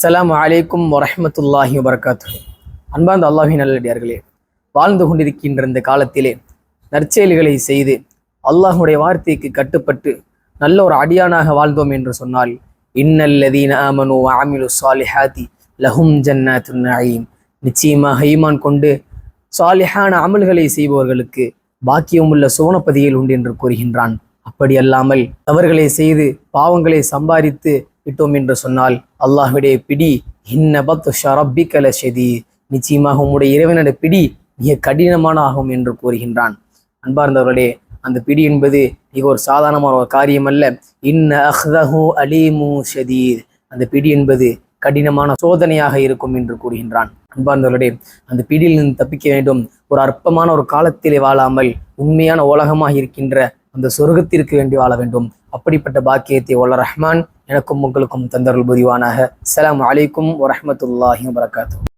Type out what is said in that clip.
அஸ்ஸலாமு அலைக்கும் வரஹ்மத்துல்லாஹி வபரகாத்து அன்பார்ந்த அல்லாஹி நல்லடியார்களே வாழ்ந்து கொண்டிருக்கின்ற இந்த காலத்திலே நற்செயல்களை செய்து அல்லாஹுடைய வார்த்தைக்கு கட்டுப்பட்டு நல்ல ஒரு அடியானாக வாழ்ந்தோம் என்று சொன்னால் இன்னல்லதீன ஆமனு ஆமிலு சாலிஹாதி லஹும் ஜன்னாத்துன் நயீம். நிச்சயமாக ஈமான் கொண்டு சாலிஹான அமல்களை செய்பவர்களுக்கு பாக்கியம் உள்ள சோனப்பதியில் உண்டு என்று கூறுகின்றான். அப்படி அல்லாமல் தவறுகளை செய்து பாவங்களை சம்பாதித்து விட்டோம் என்று சொன்னால் அல்லாஹுடைய பிடி இன்னபத் ஷரப்பிக்கல செதி நிச்சயமாக உம்முடைய இறைவனுடைய பிடி மிக கடினமான ஆகும் என்று கூறுகின்றான். அன்பார்ந்தவர்களே அந்த பிடி என்பது மிக ஒரு சாதாரணமான ஒரு காரியம் அல்ல இன்ன அஹ்தஹு அலீமு ஷதீத் அந்த பிடி என்பது கடினமான சோதனையாக இருக்கும் என்று கூறுகின்றான். அன்பார்ந்தவர்களே அந்த பிடியிலிருந்து தப்பிக்க வேண்டும். ஒரு அற்பமான ஒரு காலத்திலே வாழாமல் உண்மையான உலகமாக இருக்கின்ற அந்த சொர்க்கத்திற்கு வேண்டி வாழ வேண்டும். அப்படிப்பட்ட பாக்கியத்தை வல்ல ரஹ்மான் எனக்கும் உங்களுக்கும் தந்தருள் புரிவானாக. அலாம் அலைக்கும் வரமத்துல்லாஹி வபரகாத்துஹு.